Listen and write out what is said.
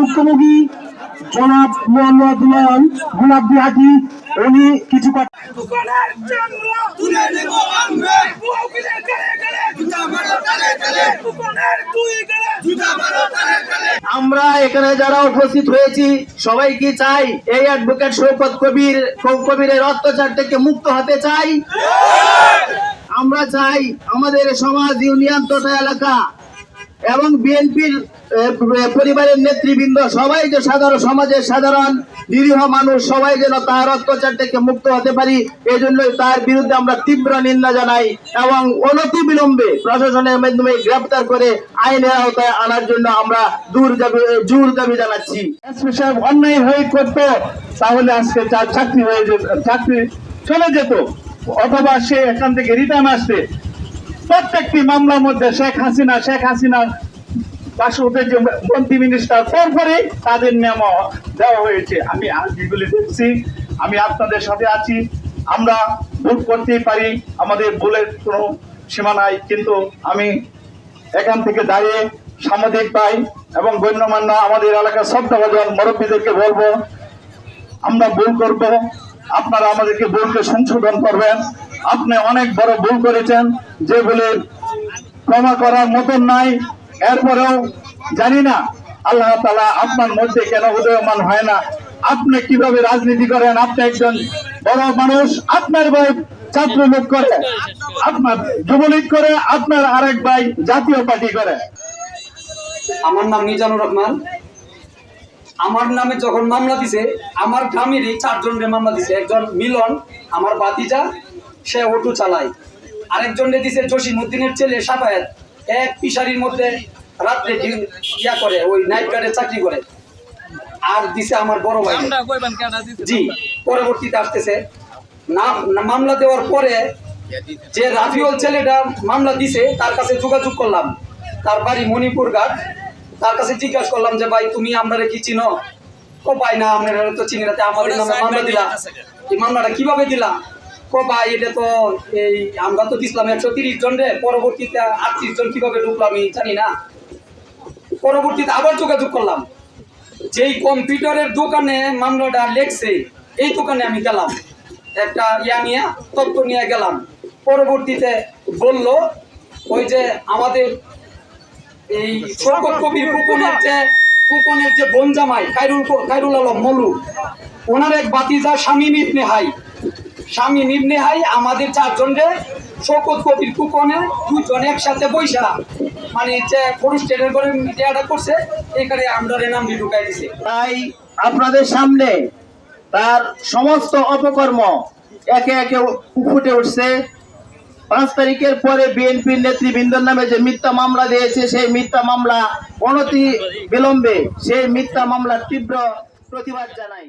মুখ্যমন্ত্রী জনাব মোহাম্মদ নয়ন গুলাব হাজি উনি কিছু কথা দোকানের চামড়া তুলে নেব আমরা। মুখিলের গলে গলে। জুতা মারো তালে তালে দোকানের তুই গলে। জুতা মারো তালে তালে আমরা এখানে যারা উপস্থিত হয়েছি সবাই কি চাই এই অ্যাডভোকেট শৌকত কবির কবিরের অত্যাচার থেকে মুক্ত হতে চাই? আমরা চাই আমাদের সমাজ ইউনিয়ন তথা এলাকা এবং বিএনপির পরিবারের নেতৃবৃন্দ, সবাই যে সাধারণ সমাজের সাধারণ, নিরীহ মানুষ, সবাই যেন তার অত্যাচার থেকে মুক্ত হতে পারি এই জন্যই তার বিরুদ্ধে আমরা তীব্র নিন্দা জানাই এবং অনতি বিলম্বে প্রশাসনের মাধ্যমে গ্রেপ্তার করে আইনের আওতায় আনার জন্য আমরা দূর দাবি জোর দাবি জানাচ্ছি। অন্যায় হয়ে করতো, তাহলে আজকে চাকরি হয়ে যেত, চাকরি চলে যেত, অথবা সে এখান থেকে রিটার্ন আসতে। প্রত্যেকটি মামলার মধ্যে শেখ হাসিনা শেখ হাসিনা রাষ্ট্রপতির যে মন্ত্রী মিনিস্টার পরপরে তাদের নাম দেওয়া হয়েছে। আমি যেগুলি দেখছি, আমি আপনাদের সাথে আছি। আমরা ভুল করতেই পারি, আমাদের ভুলের কোনো সীমা নাই, কিন্তু আমি এখান থেকে দাঁড়িয়ে সাংবাদিক ভাই এবং গণ্যমান্য আমাদের এলাকার শ্রদ্ধাভাজন মুরব্বীদেরকে বলব, আমরা ভুল করব, আপনারা আমাদেরকে ভুলকে সংশোধন করবেন। আপনি অনেক বড় ভুল করেছেন যে ভুলের ক্ষমা করার মতন নাই এরপরেও জানি না আল্লাহ তালা আপনার মধ্যে কেন উদয়মান হয় না। আপনি কীভাবে রাজনীতি করেন? আপনি একজন বড় মানুষ, আপনার ভাই ছাত্রলীগ করে, আপনার যুবলীগ করে, আপনার আরেক ভাই জাতীয় পার্টি করে। আমার নাম মিজানুর রহমান। আমার নামে যখন মামলা দিছে, আমার গ্রামেরই চারজনের মামলা দিছে। একজন মিলন, আমার বাতিজা সে অটো চালায়। আরেকজনকে দিছে জসিম উদ্দিনের ছেলে সাফায়াত। এক পিসারির মধ্যে রাত্রে ইয়া করে ওই নাইট গার্ডে চাকরি করে। আর দিছে আমার বড় ভাই। জি পরবর্তীতে আসতেছে। নাম মামলা দেওয়ার পরে যে রাফিউল ছেলেটা মামলা দিছে তার কাছে যোগাযোগ করলাম। তার বাড়ি মণিপুর ঘাট। তার কাছে জিজ্ঞাসা করলাম যে ভাই তুমি আমরা কি চিনো? কো ভাই না আমরা তো চিনি না। আমাদের নামে মামলা দিলা। এই মামলাটা কীভাবে দিলা কো ভাই, এটা তো এই আমরা তো দিচ্ছিলাম একশো তিরিশ জন রে, পরবর্তীতে আটত্রিশ জন কীভাবে ঢুকলো আমি জানি না। পরবর্তীতে আবার যোগাযোগ করলাম। যেই কম্পিউটারের দোকানে মামলাটা লেখছে, এই দোকানে আমি গেলাম। একটা ইয়া নিয়ে, তথ্য নিয়ে গেলাম। পরবর্তীতে বলল, ওই যে আমাদের এই শরকত কবির কুপনের যে কুপনের যে বনজামাই কাইরুল ক- কাইরুল আলম মলু ওনার এক বাতিজা স্বামী ইবনে হাই। স্বামী ইবনে হাই আমাদের চারজনকে শৌকত কবির কুপনে দুজন একসাথে বৈশা মানে যে ট্রেনের করে মিডিয়াটা করছে, এখানে আমরা নাম ঢুকাই দিছে। তাই আপনাদের সামনে তার সমস্ত অপকর্ম একে একে ফুটে উঠছে। পাঁচ তারিখের পরে বিএনপির নেতৃবৃন্দর নামে যে মিথ্যা মামলা দিয়েছে, সেই মিথ্যা মামলা অনতি বিলম্বে সেই মিথ্যা মামলার তীব্র প্রতিবাদ জানাই।